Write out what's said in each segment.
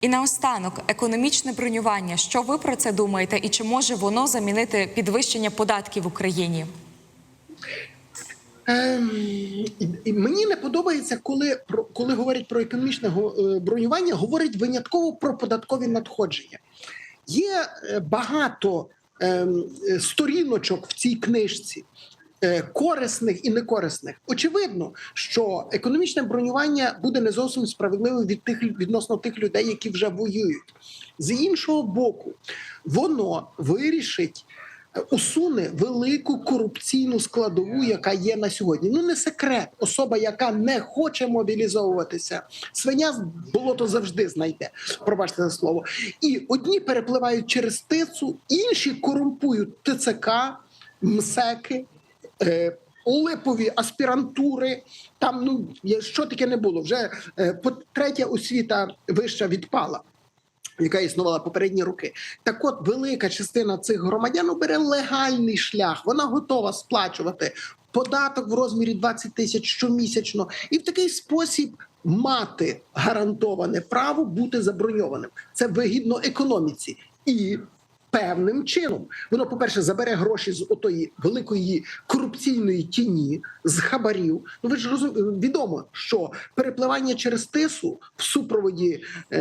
І наостанок, економічне бронювання. Що ви про це думаєте, і чи може воно замінити підвищення податків в Україні? Ем, мені не подобається, коли про коли говорять про економічне е, бронювання, говорять винятково про податкові надходження. Є е, багато ем, е, сторіночок в цій книжці. Е, Корисних і некорисних очевидно, що економічне бронювання буде не зовсім справедливим від тих відносно тих людей, які вже воюють. З іншого боку, воно вирішить е, усуне велику корупційну складову, яка є на сьогодні. Ну не секрет. Особа, яка не хоче мобілізовуватися, свиня болото завжди знайде. Пробачте за слово. І одні перепливають через тицу, інші корумпують ТЦК, МСЕКи. Е, Липові аспірантури, там ну що таке не було. Вже е, по- третя освіта вища відпала яка існувала попередні роки. Так от велика частина цих громадян обере легальний шлях. Вона готова сплачувати податок в розмірі 20 тисяч щомісячно, і в такий спосіб мати гарантоване право бути заброньованим. Це вигідно економіці і. Певним чином воно, по-перше, забере гроші з отої великої корупційної тіні, з хабарів. Ну ви ж розум... відомо, що перепливання через тису в супроводі е,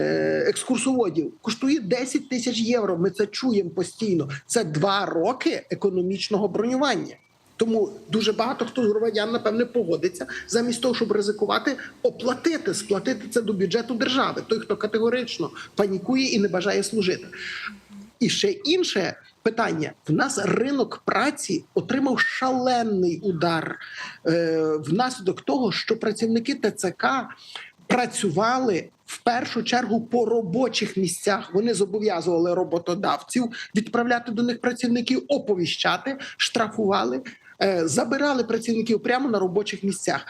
екскурсоводів коштує 10 тисяч євро. Ми це чуємо постійно. Це два роки економічного бронювання. Тому дуже багато хто з громадян напевне погодиться замість того, щоб ризикувати, оплатити, сплатити це до бюджету держави. Той, хто категорично панікує і не бажає служити. І ще інше питання: в нас ринок праці отримав шалений удар е, внаслідок того, що працівники ТЦК працювали в першу чергу по робочих місцях. Вони зобов'язували роботодавців відправляти до них працівників, оповіщати, штрафували, е, забирали працівників прямо на робочих місцях.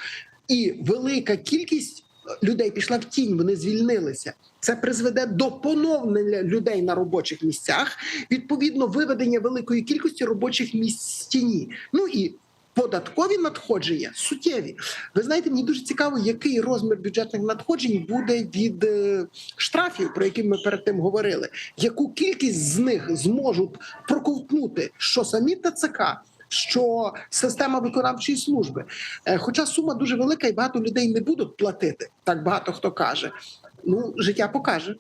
І велика кількість людей пішла в тінь, вони звільнилися. Це призведе до поновлення людей на робочих місцях, відповідно, виведення великої кількості робочих місць з тіні. Ну і податкові надходження суттєві. Ви знаєте, мені дуже цікаво, який розмір бюджетних надходжень буде від е, штрафів, про які ми перед тим говорили. Яку кількість з них зможуть проковтнути, що самі ТЦК, що система виконавчої служби. Е, Хоча сума дуже велика, і багато людей не будуть платити. Так багато хто каже. Ну, життя покаже.